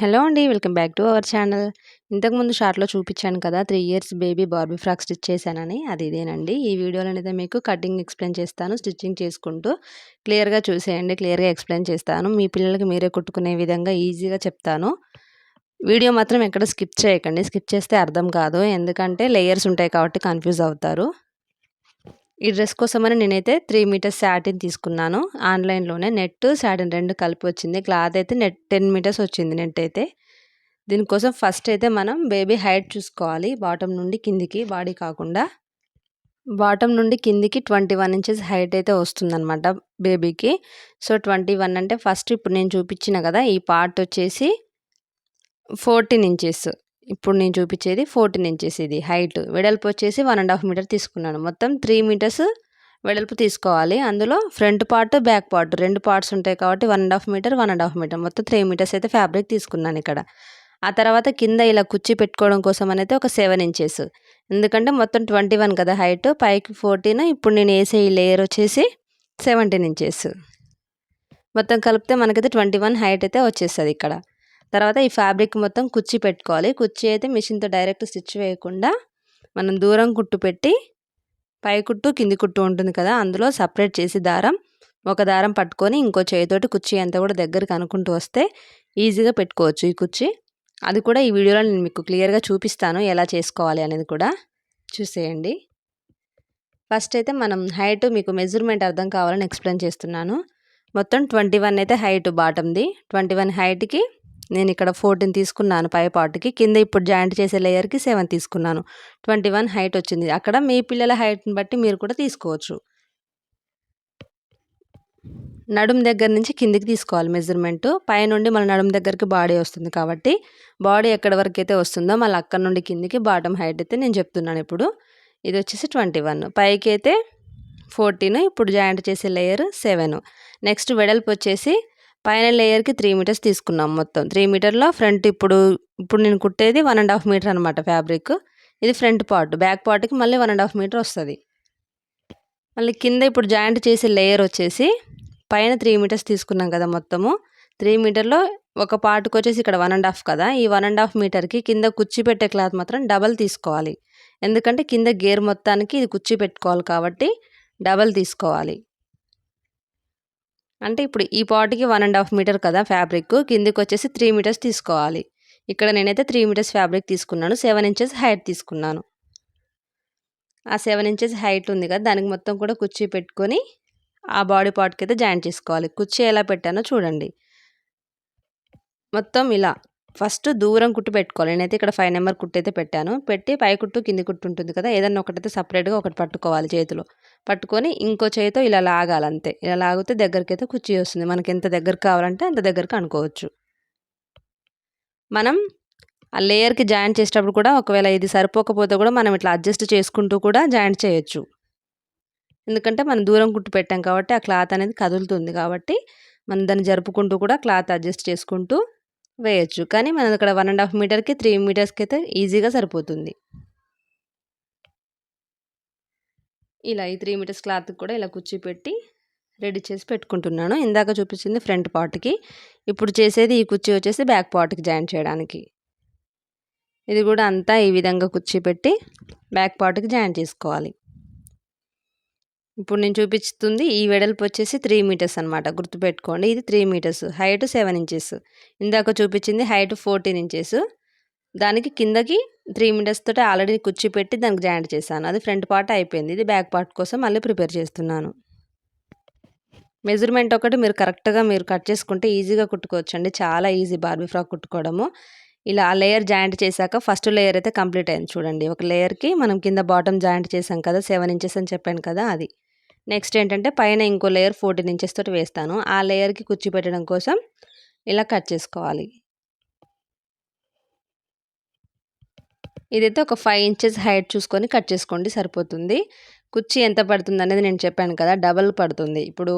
Hello అండి welcome back to our channel. ఇంతకుముందు షార్ట్లో చూపించాను కదా three years baby Barbie frock stitch చేశానని అది ఇదేనండి. ఈ వీడియోలో అయితే మీకు కటింగ్ ఎక్స్ప్లెయిన్ చేస్తాను స్టిచ్చింగ్ చేసుకుంటూ క్లియర్గా చూసేయండి క్లియర్గా ఎక్స్ప్లెయిన్ చేస్తాను. మీ పిల్లలకి మీరే కుట్టుకునే విధంగా ఈజీగా చెప్తాను. వీడియో మాత్రం ఎక్కడ స్కిప్ చేయకండి స్కిప్ చేస్తే అర్థం కాదు. ఎందుకంటే లేయర్స్ ఉంటాయి కాబట్టి కన్ఫ్యూజ్ అవుతారు. ఈ డ్రెస్ కోసమని నేనైతే త్రీ మీటర్స్ శాటిన్ తీసుకున్నాను. ఆన్లైన్లోనే నెట్ శాటిన్ రెండు కలిపి వచ్చింది. క్లాత్ అయితే నెట్ టెన్ మీటర్స్ వచ్చింది నెట్ అయితే. దీనికోసం ఫస్ట్ అయితే మనం బేబీ హైట్ చూసుకోవాలి. బాటమ్ నుండి కిందికి బాడీ కాకుండా. బాటమ్ నుండి కిందికి ట్వంటీ వన్ ఇంచెస్ హైట్ అయితే వస్తుందన్నమాట బేబీకి. సో ట్వంటీ వన్ అంటే ఫస్ట్ ఇప్పుడు నేను చూపించిన కదా ఈ పార్ట్ వచ్చేసి ఫోర్టీన్ ఇంచెస్. ఇప్పుడు నేను చూపించేది ఫోర్టీన్ ఇంచెస్ ఇది. హైట్ వెడల్పు వచ్చేసి వన్ అండ్ హాఫ్ మీటర్ తీసుకున్నాను. మొత్తం త్రీ మీటర్స్ వెడల్పు తీసుకోవాలి. అందులో ఫ్రంట్ పార్ట్ బ్యాక్ పార్ట్ రెండు పార్ట్స్ ఉంటాయి కాబట్టి one and half metre one and half metre. మొత్తం త్రీ మీటర్స్ అయితే ఫ్యాబ్రిక్ తీసుకున్నాను ఇక్కడ. ఆ తర్వాత కింద ఇలా కుర్చీ పెట్టుకోవడం కోసం అనేది ఒక సెవెన్ ఇంచెస్. ఎందుకంటే మొత్తం ట్వంటీ వన్ కదా హైట్. పైకి ఫోర్టీన్ ఇప్పుడు నేను వేసే ఈ లేయర్ వచ్చేసి సెవెంటీన్ ఇంచెస్. మొత్తం కలిపితే మనకైతే ట్వంటీ వన్ హైట్ అయితే వచ్చేస్తుంది ఇక్కడ. తర్వాత ఈ ఫ్యాబ్రిక్ మొత్తం కుర్చీ పెట్టుకోవాలి. కుర్చీ అయితే మిషన్తో డైరెక్ట్ స్టిచ్ వేయకుండా మనం దూరం కుట్టు పెట్టి పై కుట్టు కింది కుట్టు ఉంటుంది కదా అందులో సపరేట్ చేసి దారం ఒక దారం పట్టుకొని ఇంకో చేతితోటి కుర్చీ అంతా కూడా దగ్గరికి అనుకుంటూ వస్తే ఈజీగా పెట్టుకోవచ్చు ఈ కుర్చీ అది కూడా ఈ వీడియోలో నేను మీకు క్లియర్గా చూపిస్తాను ఎలా చేసుకోవాలి అనేది కూడా. చూసేయండి. ఫస్ట్ అయితే మనం హైట్ మీకు మెజర్మెంట్ అర్థం కావాలని ఎక్స్ప్లెయిన్ చేస్తున్నాను. మొత్తం ట్వంటీ వన్ అయితే హైట్ బాటమ్ది. ట్వంటీ వన్ హైట్కి నేను ఇక్కడ ఫోర్టీన్ తీసుకున్నాను పై పార్ట్కి. కింద ఇప్పుడు జాయింట్ చేసే లేయర్కి సెవెన్ తీసుకున్నాను. ట్వంటీ వన్ హైట్ వచ్చింది. అక్కడ మీ పిల్లల హైట్ని బట్టి మీరు కూడా తీసుకోవచ్చు. నడుం దగ్గర నుంచి కిందికి తీసుకోవాలి మెజర్మెంట్. పైనుండి మన నడుం దగ్గరికి బాడీ వస్తుంది కాబట్టి బాడీ ఎక్కడి వరకు అయితే వస్తుందో మళ్ళీ అక్కడ నుండి కిందికి బాటమ్ హైట్ అయితే నేను చెప్తున్నాను ఇప్పుడు. ఇది వచ్చేసి ట్వంటీ వన్. పైకి అయితే ఫోర్టీన్ ఇప్పుడు జాయింట్ చేసే లేయర్ సెవెన్. నెక్స్ట్ వెడల్పు వచ్చేసి పైన లేయర్కి త్రీ మీటర్స్ తీసుకున్నాం మొత్తం. త్రీ మీటర్లో ఫ్రంట్ ఇప్పుడు ఇప్పుడు నేను కుట్టేది వన్ అండ్ హాఫ్ మీటర్ అనమాట ఫ్యాబ్రిక్. ఇది ఫ్రంట్ పార్ట్ బ్యాక్ పార్ట్కి మళ్ళీ వన్ అండ్ హాఫ్ మీటర్ వస్తుంది. మళ్ళీ కింద ఇప్పుడు జాయింట్ చేసే లేయర్ వచ్చేసి పైన త్రీ మీటర్స్ తీసుకున్నాం కదా మొత్తము. త్రీ మీటర్లో ఒక పార్ట్కి వచ్చేసి ఇక్కడ వన్ అండ్ హాఫ్ కదా. ఈ వన్ అండ్ హాఫ్ మీటర్కి కింద కుర్చీ పెట్టే క్లాత్ మాత్రం డబల్ తీసుకోవాలి. ఎందుకంటే కింద గేర్ మొత్తానికి ఇది కుర్చీ పెట్టుకోవాలి కాబట్టి డబల్ తీసుకోవాలి. అంటే ఇప్పుడు ఈ పాట్కి వన్ అండ్ హాఫ్ మీటర్ కదా ఫ్యాబ్రిక్ కిందికి వచ్చేసి త్రీ మీటర్స్ తీసుకోవాలి. ఇక్కడ నేనైతే త్రీ మీటర్స్ ఫ్యాబ్రిక్ తీసుకున్నాను సెవెన్ ఇంచెస్ హైట్ తీసుకున్నాను. ఆ సెవెన్ ఇంచెస్ హైట్ ఉంది కదా దానికి మొత్తం కూడా కుర్చీ పెట్టుకొని ఆ బాడీ పార్ట్కి అయితే జాయింట్ చేసుకోవాలి. కుర్చీ ఎలా పెట్టానో చూడండి. మొత్తం ఇలా. ఫస్ట్ దూరం కుట్టు పెట్టుకోవాలి. నేనైతే ఇక్కడ ఫైవ్ నెంబర్ కుట్టు అయితే పెట్టాను. పెట్టి పై కుట్టు కింది కుట్టు ఉంటుంది కదా ఏదన్నా ఒకటైతే సపరేట్గా ఒకటి పట్టుకోవాలి చేతిలో. పట్టుకొని ఇంకో చేతితో ఇలా లాగాలి అంతే. ఇలా లాగితే దగ్గరికి అయితే కుర్చీ వస్తుంది. మనకి ఎంత దగ్గరకు కావాలంటే అంత దగ్గరకు అనుకోవచ్చు. మనం ఆ లేయర్కి జాయింట్ చేసేటప్పుడు కూడా ఒకవేళ ఇది సరిపోకపోతే కూడా మనం ఇట్లా అడ్జస్ట్ చేసుకుంటూ కూడా జాయింట్ చేయొచ్చు. ఎందుకంటే మనం దూరం కుట్టు పెట్టాం కాబట్టి ఆ క్లాత్ అనేది కదులుతుంది కాబట్టి మనం దాన్ని జరుపుకుంటూ కూడా క్లాత్ అడ్జస్ట్ చేసుకుంటూ వేయచ్చు. కానీ మనం ఇక్కడ వన్ అండ్ హాఫ్ మీటర్కి త్రీ మీటర్స్కి అయితే ఈజీగా సరిపోతుంది. ఇలా ఈ త్రీ మీటర్స్ క్లాత్ కూడా ఇలా పెట్టి రెడీ చేసి పెట్టుకుంటున్నాను. ఇందాక చూపించింది ఫ్రంట్ పార్ట్కి ఇప్పుడు చేసేది ఈ కుర్చీ వచ్చేసి బ్యాక్ పార్ట్కి జాయిన్ చేయడానికి. ఇది కూడా అంతా ఈ విధంగా కుర్చీ పెట్టి బ్యాక్ పార్ట్కి జాయిన్ చేసుకోవాలి. ఇప్పుడు నేను చూపిస్తుంది ఈ వెడల్పు వచ్చేసి త్రీ మీటర్స్ అనమాట గుర్తుపెట్టుకోండి ఇది three metres height seven inches ఇందాక చూపించింది హైట్ ఫోర్టీన్ ఇంచెస్ దానికి కిందకి త్రీ మీటర్స్ తోటి ఆల్రెడీ కుర్చీ పెట్టి దానికి జాయింట్ చేశాను. అది ఫ్రంట్ పార్ట్ అయిపోయింది. ఇది బ్యాక్ పార్ట్ కోసం మళ్ళీ ప్రిపేర్ చేస్తున్నాను. మెజర్మెంట్ ఒకటి మీరు కరెక్ట్గా మీరు కట్ చేసుకుంటే ఈజీగా కుట్టుకోవచ్చు అండి చాలా ఈజీ బార్బీ ఫ్రాక్ కుట్టుకోవడము. ఇలా ఆ లేయర్ జాయింట్ చేశాక ఫస్ట్ లేయర్ అయితే కంప్లీట్ అయింది చూడండి. ఒక లేయర్కి మనం కింద బాటమ్ జాయింట్ చేసాం కదా సెవెన్ ఇంచెస్ అని చెప్పాను కదా అది. నెక్స్ట్ ఏంటంటే పైన ఇంకో లేయర్ ఫోర్టీన్ ఇంచెస్ తోటి వేస్తాను. ఆ లేయర్కి కుర్చీ పెట్టడం కోసం ఇలా కట్ చేసుకోవాలి. ఇదైతే ఒక ఫైవ్ ఇంచెస్ హైట్ చూసుకొని కట్ చేసుకోండి సరిపోతుంది. కుర్చీ ఎంత పడుతుంది అనేది నేను చెప్పాను కదా డబల్ పడుతుంది. ఇప్పుడు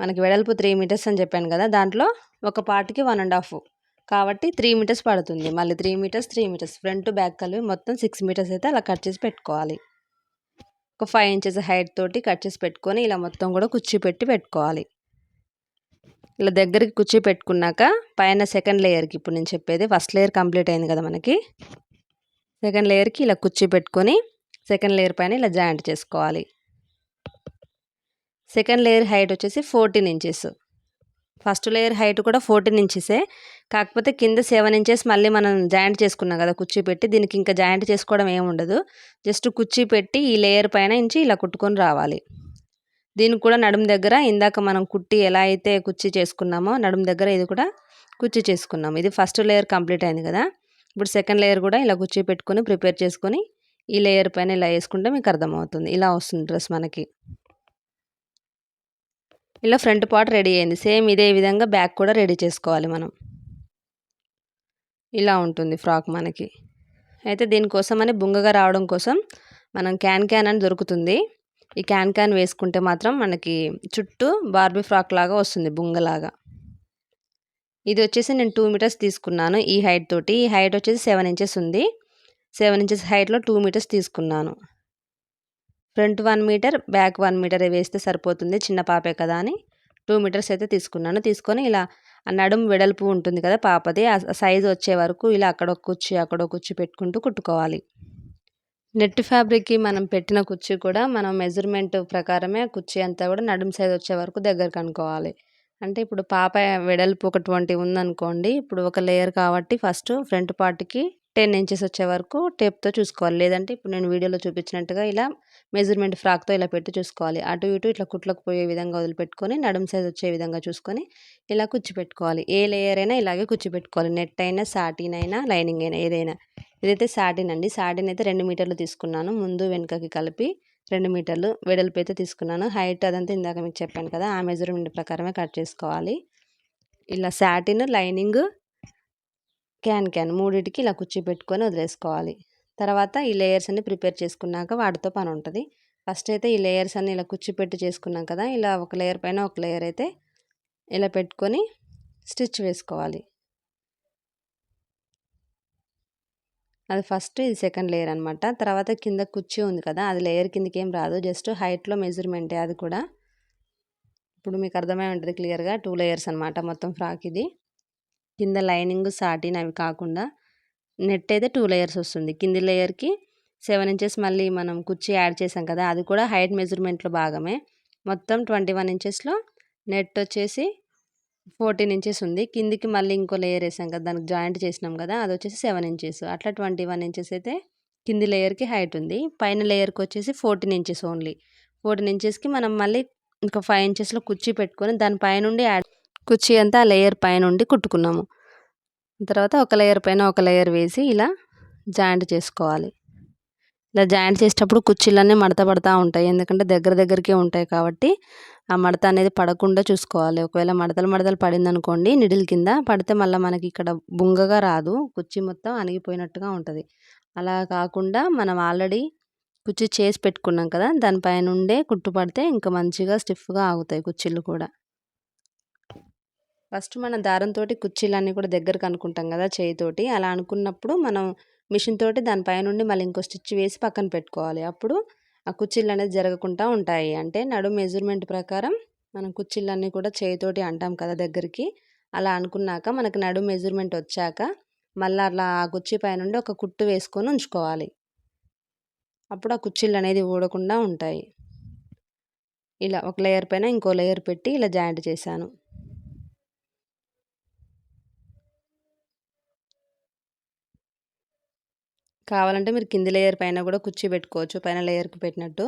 మనకి వెడల్పు త్రీ మీటర్స్ అని చెప్పాను కదా దాంట్లో ఒక పార్ట్కి వన్ అండ్ హాఫ్. కాబట్టి త్రీ మీటర్స్ పడుతుంది. మళ్ళీ three metres three metres. Front back కలిపి మొత్తం సిక్స్ మీటర్స్ అయితే అలా కట్ చేసి పెట్టుకోవాలి. ఒక ఫైవ్ ఇంచెస్ హైట్ తోటి కట్ చేసి పెట్టుకొని ఇలా మొత్తం కూడా కుర్చీ పెట్టి పెట్టుకోవాలి. ఇలా దగ్గరికి కుర్చీ పెట్టుకున్నాక పైన సెకండ్ లేయర్కి ఇప్పుడు నేను చెప్పేది ఫస్ట్ లేయర్ కంప్లీట్ అయింది కదా మనకి. సెకండ్ లేయర్కి ఇలా కుర్చీ పెట్టుకొని సెకండ్ లేయర్ పైన ఇలా జాయింట్ చేసుకోవాలి. సెకండ్ లేయర్ హైట్ వచ్చేసి fourteen inches first layer height కూడా ఫోర్టీన్ ఇంచెసే. కాకపోతే కింద సెవెన్ ఇంచెస్ మళ్ళీ మనం జాయింట్ చేసుకున్నాం కదా కుర్చీ పెట్టి దీనికి ఇంకా జాయింట్ చేసుకోవడం ఏమి ఉండదు. జస్ట్ కుర్చీ పెట్టి ఈ లేయర్ పైన ఇంచి ఇలా కుట్టుకొని రావాలి. దీనికి కూడా నడుము దగ్గర ఇందాక మనం కుట్టి ఎలా అయితే కుర్చీ చేసుకున్నామో నడుము దగ్గర ఇది కూడా కుర్చీ చేసుకున్నాము ఇది ఫస్ట్ లేయర్ కంప్లీట్ అయింది కదా. ఇప్పుడు సెకండ్ లేయర్ కూడా ఇలా కుర్చీ పెట్టుకొని ప్రిపేర్ చేసుకొని ఈ లేయర్ పైన ఇలా వేసుకుంటే మీకు అర్థమవుతుంది. ఇలా వస్తుంది డ్రెస్ మనకి. ఇలా ఫ్రంట్ పార్ట్ రెడీ అయింది. సేమ్ ఇదే విధంగా బ్యాక్ కూడా రెడీ చేసుకోవాలి మనం. ఇలా ఉంటుంది ఫ్రాక్ మనకి. అయితే దీనికోసం అని బుంగగా రావడం కోసం మనం క్యాన్ క్యాన్ అని దొరుకుతుంది. ఈ క్యాన్ క్యాన్ వేసుకుంటే మాత్రం మనకి చుట్టూ బార్బీ ఫ్రాక్ లాగా వస్తుంది బుంగలాగా. ఇది వచ్చేసి నేను టూ మీటర్స్ తీసుకున్నాను ఈ హైట్ తోటి. ఈ హైట్ వచ్చేసి సెవెన్ ఇంచెస్ ఉంది. సెవెన్ ఇంచెస్ హైట్లో టూ మీటర్స్ తీసుకున్నాను. Front one metre back one metre వేస్తే సరిపోతుంది చిన్న పాపే కదా అని. టూ మీటర్స్ అయితే తీసుకున్నాను. తీసుకొని ఇలా నడుము వెడల్పు ఉంటుంది కదా పాపది ఆ సైజు వచ్చే వరకు ఇలా అక్కడ ఒక కుర్చీ అక్కడ ఒక కుర్చీ పెట్టుకుంటూ కుట్టుకోవాలి. నెట్ ఫ్యాబ్రిక్కి మనం పెట్టిన కుర్చీ కూడా మనం మెజర్మెంట్ ప్రకారమే కుర్చీ అంతా కూడా నడుము సైజ్ వచ్చే వరకు దగ్గర కనుక్కోవాలి. అంటే ఇప్పుడు పాప వెడల్పు ఒక ట్వంటీ ఉందనుకోండి ఇప్పుడు ఒక లేయర్ కాబట్టి ఫస్ట్ ఫ్రంట్ పార్ట్కి టెన్ ఇంచెస్ వచ్చే వరకు టేప్తో చూసుకోవాలి. లేదంటే ఇప్పుడు నేను వీడియోలో చూపించినట్టుగా ఇలా మెజర్మెంట్ ఫ్రాక్తో ఇలా పెట్టి చూసుకోవాలి. అటు ఇటు ఇట్లా కుట్లకు పోయే విధంగా వదిలిపెట్టుకొని నడుం సైజ్ వచ్చే విధంగా చూసుకొని ఇలా కుచ్చి పెట్టుకోవాలి ఏ లేయర్ అయినా ఇలాగే కుచ్చి పెట్టుకోవాలి నెట్ అయినా సాటిన్ అయినా లైనింగ్ అయినా ఏదైనా. ఇదైతే సాటిన్ అండి. సాటిన్ అయితే రెండు మీటర్లు తీసుకున్నాను. ముందు వెనుకకి కలిపి రెండు మీటర్లు వెడల్పు అయితే తీసుకున్నాను. హైట్ అదంతా ఇందాక మీకు చెప్పాను కదా ఆ మెజర్మెంట్ ప్రకారమే కట్ చేసుకోవాలి. ఇలా సాటిన్ లైనింగ్ క్యాన్ క్యాన్ మూడింటికి ఇలా కుర్చీ పెట్టుకొని వదిలేసుకోవాలి. తర్వాత ఈ లేయర్స్ అన్ని ప్రిపేర్ చేసుకున్నాక వాటితో పని ఉంటుంది. ఫస్ట్ అయితే ఈ లేయర్స్ అన్ని ఇలా కుర్చీ పెట్టి చేసుకున్నాం కదా ఇలా ఒక లేయర్ పైన ఒక లేయర్ అయితే ఇలా పెట్టుకొని స్టిచ్ వేసుకోవాలి. అది ఫస్ట్ ఇది సెకండ్ లేయర్ అనమాట తర్వాత కింద కుర్చీ ఉంది కదా అది లేయర్ కిందకి ఏం రాదు. జస్ట్ హైట్లో మెజర్మెంటే అది కూడా. ఇప్పుడు మీకు అర్థమై ఉంటుంది క్లియర్గా. టూ లేయర్స్ అనమాట మొత్తం ఫ్రాక్ ఇది. కింద లైనింగ్ సాటిన్ అవి కాకుండా నెట్ అయితే టూ లేయర్స్ వస్తుంది. కింది లేయర్కి సెవెన్ ఇంచెస్ మళ్ళీ మనం కుర్చీ యాడ్ చేసాం కదా అది కూడా హైట్ మెజర్మెంట్లో భాగమే. మొత్తం ట్వంటీ వన్ ఇంచెస్లో నెట్ వచ్చేసి ఫోర్టీన్ ఇంచెస్ ఉంది. కిందికి మళ్ళీ ఇంకో లేయర్ వేసాం కదా దానికి జాయింట్ చేసినాం కదా అది వచ్చేసి సెవెన్ ఇంచెస్. అట్లా ట్వంటీ వన్ ఇంచెస్ అయితే కింది లేయర్కి హైట్ ఉంది. పైన లేయర్కి వచ్చేసి ఫోర్టీన్ ఇంచెస్ ఓన్లీ. ఫోర్టీన్ ఇంచెస్కి మనం మళ్ళీ ఇంకా ఫైవ్ ఇంచెస్లో కుర్చీ పెట్టుకొని దాని పైనుండి యాడ్ కుర్చీ అంతా ఆ లేయర్ పైనుండి కుట్టుకున్నాము. తర్వాత ఒక లేయర్ పైన ఒక లేయర్ వేసి ఇలా జాయింట్ చేసుకోవాలి. ఇలా జాయింట్ చేసేటప్పుడు కుర్చీలన్నీ మడత పడతా ఉంటాయి. ఎందుకంటే దగ్గర దగ్గరికే ఉంటాయి కాబట్టి ఆ మడత అనేది పడకుండా చూసుకోవాలి. ఒకవేళ మడతలు మడతలు పడింది అనుకోండి నిడిల్ కింద పడితే మళ్ళీ మనకి ఇక్కడ బుంగగా రాదు. కుర్చీ మొత్తం అణిగిపోయినట్టుగా ఉంటుంది. అలా కాకుండా మనం ఆల్రెడీ కుర్చీ చేసి పెట్టుకున్నాం కదా దానిపైన ఉండే కుట్టు పడితే ఇంకా మంచిగా స్టిఫ్గా ఆగుతాయి కుర్చీలు కూడా. ఫస్ట్ మన దారంతో కుర్చీలన్నీ కూడా దగ్గరకు అనుకుంటాం కదా చేయితోటి అలా అనుకున్నప్పుడు మనం మిషన్ తోటి దానిపై నుండి మళ్ళీ ఇంకో స్టిచ్ వేసి పక్కన పెట్టుకోవాలి. అప్పుడు ఆ కుర్చీలు అనేది జరగకుండా ఉంటాయి. అంటే నడు మెజర్మెంట్ ప్రకారం మనం కుర్చీలన్నీ కూడా చేయితోటి అంటాం కదా దగ్గరికి. అలా అనుకున్నాక మనకు నడు మెజర్మెంట్ వచ్చాక మళ్ళీ అలా ఆ కుర్చీ పైనుండి ఒక కుట్టు వేసుకొని ఉంచుకోవాలి. అప్పుడు ఆ కుర్చీలు అనేది ఊడకుండా ఉంటాయి. ఇలా ఒక లేయర్ పైన ఇంకో లేయర్ పెట్టి ఇలా జాయింట్ చేశాను. కావాలంటే మీరు కింది లేయర్ పైన కూడా కుర్చీ పెట్టుకోవచ్చు పైన లేయర్కి పెట్టినట్టు.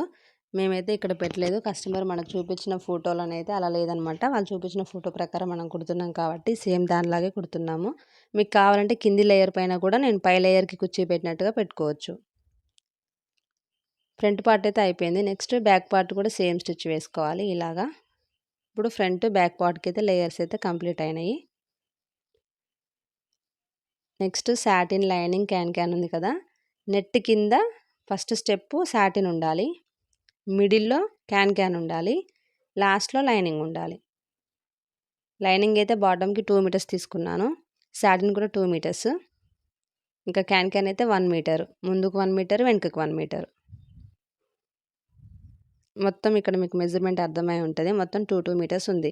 మేమైతే ఇక్కడ పెట్టలేదు. కస్టమర్ మనకు చూపించిన ఫోటోలను అయితే అలా లేదనమాట. వాళ్ళు చూపించిన ఫోటో ప్రకారం మనం కుడుతున్నాం కాబట్టి సేమ్ దానిలాగే కుడుతున్నాము. మీకు కావాలంటే కింది లేయర్ పైన కూడా నేను పై లేయర్కి కుర్చీ పెట్టినట్టుగా పెట్టుకోవచ్చు. ఫ్రంట్ పార్ట్ అయితే అయిపోయింది. నెక్స్ట్ బ్యాక్ పార్ట్ కూడా సేమ్ స్టిచ్ వేసుకోవాలి ఇలాగా. ఇప్పుడు ఫ్రంట్ బ్యాక్ పార్ట్కి అయితే లేయర్స్ అయితే కంప్లీట్ అయినాయి. Next satin lining can can ఉంది కదా. నెట్ కింద ఫస్ట్ స్టెప్పు సాటిన్ ఉండాలి. మిడిల్లో క్యాన్ క్యాన్ ఉండాలి. లాస్ట్లో లైనింగ్ ఉండాలి. లైనింగ్ అయితే బాటమ్కి టూ మీటర్స్ తీసుకున్నాను. సాటిన్ కూడా టూ మీటర్స్. ఇంకా క్యాన్ క్యాన్ అయితే వన్ మీటర్. ముందుకు వన్ మీటర్ వెనుకకు వన్ మీటర్. మొత్తం ఇక్కడ మీకు మెజర్మెంట్ అర్థమై ఉంటుంది. మొత్తం టూ టూ మీటర్స్ ఉంది.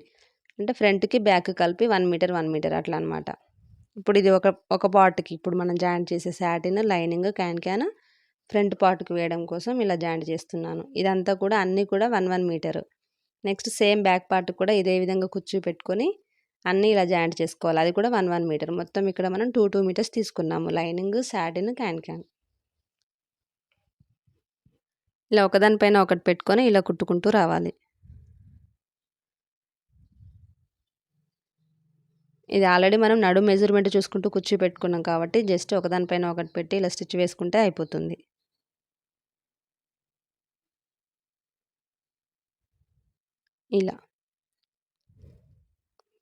అంటే ఫ్రంట్కి బ్యాక్ కలిపి వన్ మీటర్ వన్ మీటర్ అట్లా అనమాట ఇప్పుడు ఇది ఒక ఒక పార్ట్కి. ఇప్పుడు మనం జాయింట్ చేసే satin lining can can front పార్ట్కి వేయడం కోసం ఇలా జాయింట్ చేస్తున్నాను. ఇదంతా కూడా అన్నీ కూడా one one metre. Next same back part కూడా ఇదే విధంగా కుర్చీ పెట్టుకొని అన్నీ ఇలా జాయింట్ చేసుకోవాలి. అది కూడా వన్ వన్ మీటర్. మొత్తం ఇక్కడ మనం టూ టూ మీటర్స్ తీసుకున్నాము. Lining satin can can. ఇలా ఒకదానిపైన ఒకటి పెట్టుకొని ఇలా కుట్టుకుంటూ రావాలి. ఇది ఆల్రెడీ మనం నడు మెజర్మెంట్ చూసుకుంటూ కుర్చీ పెట్టుకున్నాం కాబట్టి జస్ట్ ఒకదానిపైన ఒకటి పెట్టి ఇలా స్టిచ్ వేసుకుంటే అయిపోతుంది. ఇలా.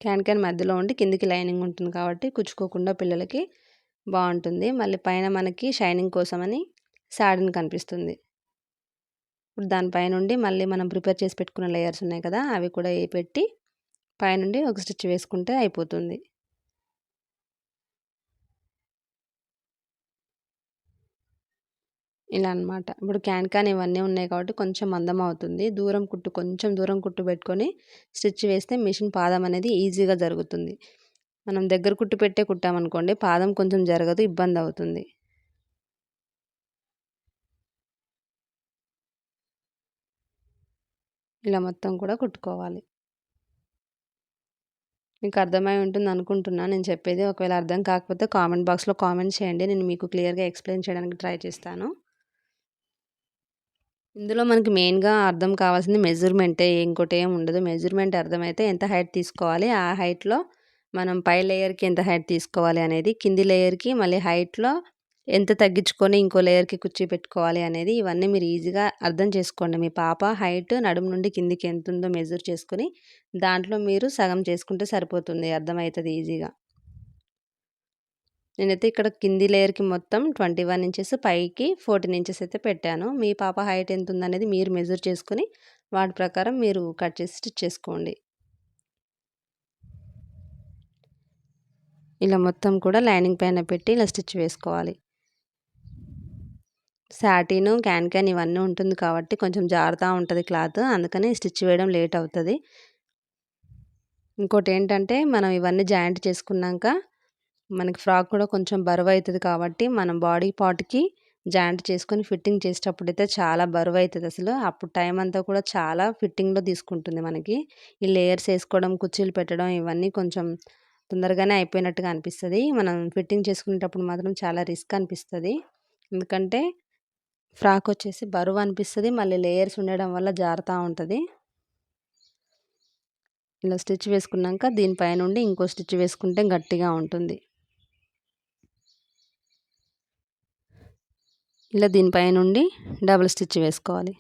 క్యాన్ క్యాన్ మధ్యలో ఉండి కిందికి లైనింగ్ ఉంటుంది కాబట్టి కుచ్చుకోకుండా పిల్లలకి బాగుంటుంది. మళ్ళీ పైన మనకి షైనింగ్ కోసమని శాడన్ కనిపిస్తుంది. ఇప్పుడు దానిపైనుండి మళ్ళీ మనం ప్రిపేర్ చేసి పెట్టుకున్న లేయర్స్ ఉన్నాయి కదా అవి కూడా ఏ పెట్టి పైనుండి ఒక స్టిచ్ వేసుకుంటే అయిపోతుంది. ఇలా అనమాట ఇప్పుడు క్యాన్ క్యాన్ ఇవన్నీ ఉన్నాయి కాబట్టి కొంచెం మందం అవుతుంది. దూరం కుట్టు కొంచెం దూరం కుట్టు పెట్టుకొని స్టిచ్ వేస్తే మిషన్ పాదం అనేది ఈజీగా జరుగుతుంది. మనం దగ్గర కుట్టు పెట్టే కుట్టామనుకోండి పాదం కొంచెం జరగదు ఇబ్బంది అవుతుంది. ఇలా మొత్తం కూడా కుట్టుకోవాలి. మీకు అర్థమై ఉంటుంది అనుకుంటున్నా. నేను చెప్పేది ఒకవేళ అర్థం కాకపోతే కామెంట్ బాక్స్లో కామెంట్ చేయండి. నేను మీకు క్లియర్గా ఎక్స్ప్లెయిన్ చేయడానికి ట్రై చేస్తాను. ఇందులో మనకి మెయిన్గా అర్థం కావాల్సింది మెజర్మెంటే. ఇంకోటి ఏం ఉండదు. మెజర్మెంట్ అర్థమైతే ఎంత హైట్ తీసుకోవాలి ఆ హైట్లో మనం పై లేయర్కి ఎంత హైట్ తీసుకోవాలి అనేది కింది లేయర్కి మళ్ళీ హైట్లో ఎంత తగ్గించుకొని ఇంకో లేయర్కి కుర్చీ పెట్టుకోవాలి అనేది ఇవన్నీ మీరు ఈజీగా అర్థం చేసుకోండి. మీ పాప హైట్ నడుము నుండి కిందికి ఎంత ఉందో మెజర్ చేసుకుని దాంట్లో మీరు సగం చేసుకుంటే సరిపోతుంది. అర్థమవుతుంది ఈజీగా. నేనైతే ఇక్కడ కింది లేయర్కి మొత్తం ట్వంటీ వన్ ఇంచెస్ పైకి ఫోర్టీన్ ఇంచెస్ అయితే పెట్టాను. మీ పాప హైట్ ఎంత ఉందనేది మీరు మెజర్ చేసుకుని వాటి ప్రకారం మీరు కట్ చేసి స్టిచ్ చేసుకోండి. ఇలా మొత్తం కూడా లైనింగ్ పైన పెట్టి ఇలా స్టిచ్ వేసుకోవాలి. శాటిను క్యాన్ క్యాన్ ఇవన్నీ ఉంటుంది కాబట్టి కొంచెం జారుతూ ఉంటుంది క్లాత్. అందుకని స్టిచ్ వేయడం లేట్ అవుతుంది. ఇంకోటి ఏంటంటే మనం ఇవన్నీ జాయింట్ చేసుకున్నాక మనకి ఫ్రాక్ కూడా కొంచెం బరువు అవుతుంది కాబట్టి మనం బాడీ పార్ట్కి జాయింట్ చేసుకొని ఫిట్టింగ్ చేసేటప్పుడు అయితే చాలా బరువు అవుతుంది అసలు. అప్పుడు టైం అంతా కూడా చాలా ఫిట్టింగ్లో తీసుకుంటుంది మనకి. ఈ లేయర్స్ వేసుకోవడం కుర్చీలు పెట్టడం ఇవన్నీ కొంచెం తొందరగానే అయిపోయినట్టుగా అనిపిస్తుంది. మనం ఫిట్టింగ్ చేసుకునేటప్పుడు మాత్రం చాలా రిస్క్ అనిపిస్తుంది. ఎందుకంటే ఫ్రాక్ వచ్చేసి బరువు అనిపిస్తుంది. మళ్ళీ లేయర్స్ ఉండడం వల్ల జారుతూ ఉంటుంది. ఇలా స్టిచ్ వేసుకున్నాక దీనిపైనుండి ఇంకో స్టిచ్ వేసుకుంటే గట్టిగా ఉంటుంది. ఇలా దీనిపైనుండి డబుల్ స్టిచ్ వేసుకోవాలి.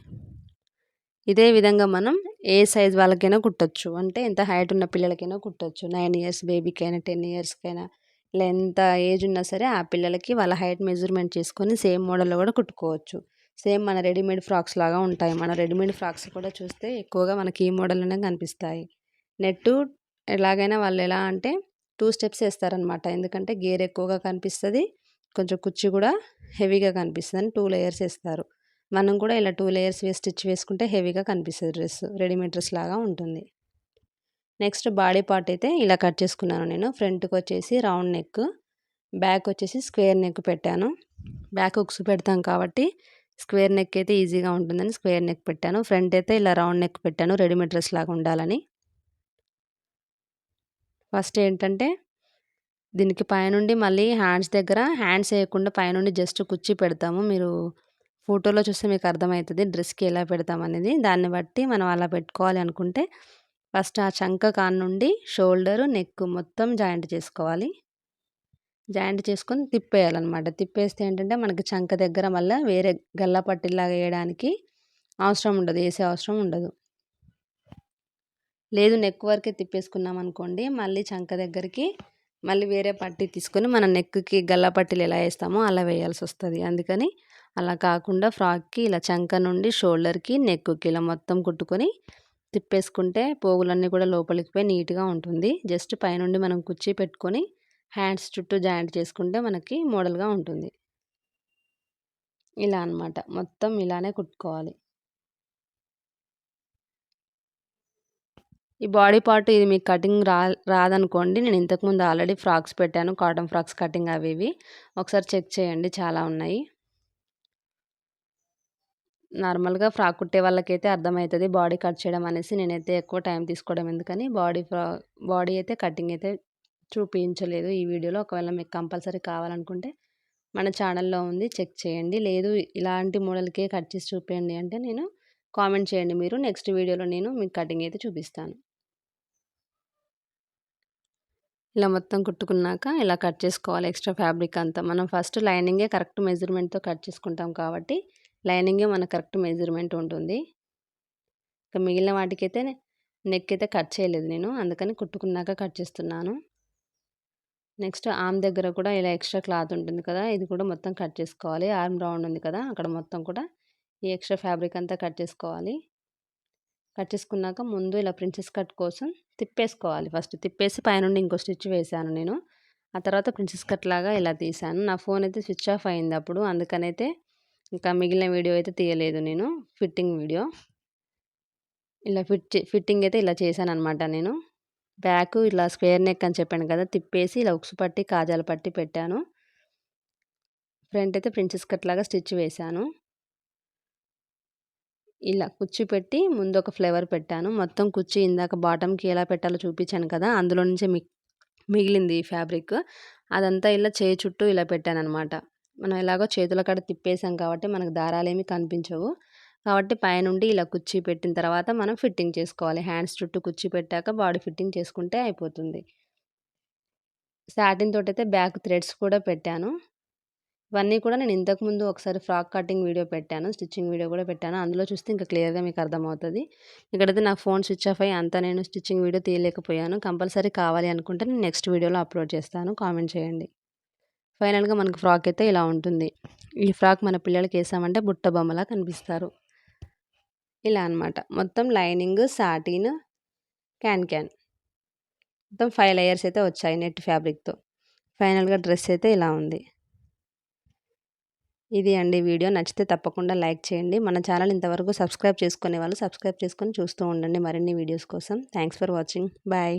ఇదే విధంగా మనం ఏ సైజ్ వాళ్ళకైనా కుట్టచ్చు. అంటే ఎంత హైట్ ఉన్న పిల్లలకైనా కుట్టచ్చు. నైన్ ఇయర్స్ బేబీకైనా టెన్ ఇయర్స్కైనా. ఎంత ఏజ్ ఉన్నా సరే ఆ పిల్లలకి వాళ్ళ హైట్ మెజర్మెంట్ చేసుకొని సేమ్ మోడల్లో కూడా కుట్టుకోవచ్చు. సేమ్ మన రెడీమేడ్ ఫ్రాక్స్ లాగా ఉంటాయి. మన రెడీమేడ్ ఫ్రాక్స్ కూడా చూస్తే ఎక్కువగా మనకి ఈ మోడల్లోనే కనిపిస్తాయి. నెట్టు ఎలాగైనా వాళ్ళు ఎలా అంటే టూ స్టెప్స్ వేస్తారనమాట ఎందుకంటే గేర్ ఎక్కువగా కనిపిస్తుంది. కొంచెం కుర్చీ కూడా హెవీగా కనిపిస్తుంది అని టూ లేయర్స్ వేస్తారు. మనం కూడా ఇలా టూ లేయర్స్ వేసి స్టిచ్ వేసుకుంటే హెవీగా కనిపిస్తుంది డ్రెస్ రెడీమేడ్ డ్రెస్ లాగా ఉంటుంది. నెక్స్ట్ బాడీ పార్ట్ అయితే ఇలా కట్ చేసుకున్నాను నేను. ఫ్రంట్కి వచ్చేసి రౌండ్ నెక్ బ్యాక్ వచ్చేసి స్క్వేర్ నెక్ పెట్టాను. బ్యాక్ ఉక్స్ పెడతాం కాబట్టి స్క్వేర్ నెక్ అయితే ఈజీగా ఉంటుందని స్క్వేర్ నెక్ పెట్టాను. ఫ్రంట్ అయితే ఇలా రౌండ్ నెక్ పెట్టాను రెడీమేడ్ డ్రెస్ లాగా ఉండాలని. ఫస్ట్ ఏంటంటే దీనికి పైనుండి మళ్ళీ హ్యాండ్స్ దగ్గర హ్యాండ్స్ వేయకుండా పైనుండి జస్ట్ కుర్చీ పెడతాము. మీరు ఫోటోలో చూస్తే మీకు అర్థమవుతుంది డ్రెస్కి ఎలా పెడతాం అనేది దాన్ని బట్టి మనం అలా పెట్టుకోవాలి అనుకుంటే ఫస్ట్ ఆ చంక కాన్ నుండి షోల్డరు నెక్ మొత్తం జాయింట్ చేసుకోవాలి. జాయింట్ చేసుకొని తిప్పేయాలన్నమాట. తిప్పేస్తే ఏంటంటే మనకి చంక దగ్గర మళ్ళీ వేరే గల్లా పట్టిలాగా వేయడానికి అవసరం ఉండదు వేసే అవసరం ఉండదు. లేదు నెక్ వరకే తిప్పేసుకున్నాం అనుకోండి మళ్ళీ చంక దగ్గరికి మళ్ళీ వేరే పట్టి తీసుకొని మన నెక్కి గల్లా పట్టీలు ఎలా వేస్తామో అలా వేయాల్సి వస్తుంది. అందుకని అలా కాకుండా ఫ్రాక్కి ఇలా చంక నుండి షోల్డర్కి నెక్కి ఇలా మొత్తం కుట్టుకొని తిప్పేసుకుంటే పోగులన్నీ కూడా లోపలికి పోయి నీట్గా ఉంటుంది. జస్ట్ పైనుండి మనం కుర్చీ పెట్టుకొని హ్యాండ్స్ చుట్టూ జాయింట్ చేసుకుంటే మనకి మోడల్గా ఉంటుంది. ఇలా అనమాట మొత్తం ఇలానే కుట్టుకోవాలి. ఈ బాడీ పార్ట్ ఇది మీకు కటింగ్ రా రాదనుకోండి. నేను ఇంతకుముందు ఆల్రెడీ ఫ్రాక్స్ పెట్టాను. కాటన్ ఫ్రాక్స్ కటింగ్ అవి ఇవి. ఒకసారి చెక్ చేయండి. చాలా ఉన్నాయి. నార్మల్గా ఫ్రాక్ కుట్టే వాళ్ళకైతే అర్థమవుతుంది బాడీ కట్ చేయడం అనేసి నేనైతే ఎక్కువ టైం తీసుకోవడం ఎందుకని బాడీ ఫ్రా బాడీ అయితే కటింగ్ అయితే చూపించలేదు ఈ వీడియోలో. ఒకవేళ మీకు కంపల్సరీ కావాలనుకుంటే మన ఛానల్లో ఉంది చెక్ చేయండి. లేదు ఇలాంటి మోడల్కే కట్ చేసి చూపించండి అంటే నేను కామెంట్ చేయండి మీరు. నెక్స్ట్ వీడియోలో నేను మీకు కటింగ్ అయితే చూపిస్తాను. ఇలా మొత్తం కుట్టుకున్నాక ఇలా కట్ చేసుకోవాలి ఎక్స్ట్రా ఫ్యాబ్రిక్ అంతా. మనం ఫస్ట్ లైనింగే కరెక్ట్ మెజర్మెంట్తో కట్ చేసుకుంటాం కాబట్టి లైనింగే మన కరెక్ట్ మెజర్మెంట్ ఉంటుంది. ఇంకా మిగిలిన వాటికైతే నెక్ అయితే కట్ చేయలేదు నేను. అందుకని కుట్టుకున్నాక కట్ చేస్తున్నాను. నెక్స్ట్ ఆర్మ్ దగ్గర కూడా ఇలా ఎక్స్ట్రా క్లాత్ ఉంటుంది కదా ఇది కూడా మొత్తం కట్ చేసుకోవాలి. ఆర్మ్ రౌండ్ ఉంది కదా అక్కడ మొత్తం కూడా ఈ ఎక్స్ట్రా ఫ్యాబ్రిక్ అంతా కట్ చేసుకోవాలి. కట్ చేసుకున్నాక ముందు ఇలా ప్రిన్సెస్ కట్ కోసం తిప్పేసుకోవాలి ఫస్ట్. తిప్పేసి పైనుండి ఇంకో స్టిచ్ వేసాను నేను. ఆ తర్వాత ప్రిన్సెస్ కట్ లాగా ఇలా తీసాను నా ఫోన్ అయితే స్విచ్ ఆఫ్ అయింది అప్పుడు. అందుకనైతే ఇంకా మిగిలిన వీడియో అయితే తీయలేదు నేను. Fitting video. ఇలా ఫిట్ ఫిట్టింగ్ అయితే ఇలా చేశాను అనమాట నేను. బ్యాక్ ఇలా స్క్వేర్ నెక్ అని చెప్పాను కదా తిప్పేసి ఇలా ఉక్సు పట్టి కాజాలు పట్టి పెట్టాను. ఫ్రంట్ అయితే ప్రిన్సెస్ కట్ లాగా స్టిచ్ వేశాను. ఇలా కుచ్చి పెట్టి ముందు ఒక ఫ్లేవర్ పెట్టాను. మొత్తం కుర్చీ ఇందాక బాటమ్కి ఎలా పెట్టాలో చూపించాను కదా అందులో నుంచే మిగిలింది ఈ ఫ్యాబ్రిక్. అదంతా ఇలా చేయి చుట్టూ ఇలా పెట్టాను అనమాట మనం ఎలాగో చేతుల కాడ తిప్పేసాం కాబట్టి మనకు దారాలు ఏమీ కనిపించవు. కాబట్టి పైనుండి ఇలా కుర్చీ పెట్టిన తర్వాత మనం ఫిట్టింగ్ చేసుకోవాలి. హ్యాండ్స్ చుట్టూ కుర్చీ పెట్టాక బాడీ ఫిట్టింగ్ చేసుకుంటే అయిపోతుంది. సాటిన్ తోటైతే బ్యాక్ థ్రెడ్స్ కూడా పెట్టాను. ఇవన్నీ కూడా నేను ఇంతకుముందు ఒకసారి ఫ్రాక్ కటింగ్ వీడియో పెట్టాను. స్టిచ్చింగ్ వీడియో కూడా పెట్టాను. అందులో చూస్తే ఇంకా క్లియర్గా మీకు అర్థమవుతుంది. ఇక్కడైతే నా ఫోన్ స్విచ్ ఆఫ్ అయ్యి అంతా నేను స్టిచ్చింగ్ వీడియో తీయలేకపోయాను. కంపల్సరీ కావాలి అనుకుంటే నేను నెక్స్ట్ వీడియోలో అప్లోడ్ చేస్తాను. కామెంట్ చేయండి. ఫైనల్గా మనకు ఫ్రాక్ అయితే ఇలా ఉంటుంది. ఈ ఫ్రాక్ మన పిల్లలకి వేసామంటే బుట్ట బొమ్మలా కనిపిస్తారు. ఇలా అనమాట మొత్తం లైనింగ్ సాటిన్ క్యాన్ క్యాన్. మొత్తం ఫైవ్ లేయర్స్ అయితే వచ్చాయి నెట్ ఫ్యాబ్రిక్తో. ఫైనల్గా డ్రెస్ అయితే ఇలా ఉంది. ఇది అండి వీడియో. నచ్చితే తప్పకుండా లైక్ చేయండి. మన ఛానల్ ఇంతవరకు సబ్స్క్రైబ్ చేసుకునే వాళ్ళు సబ్స్క్రైబ్ చేసుకొని చూస్తూ ఉండండి మరిన్ని వీడియోస్ కోసం. Thanks for watching. బాయ్.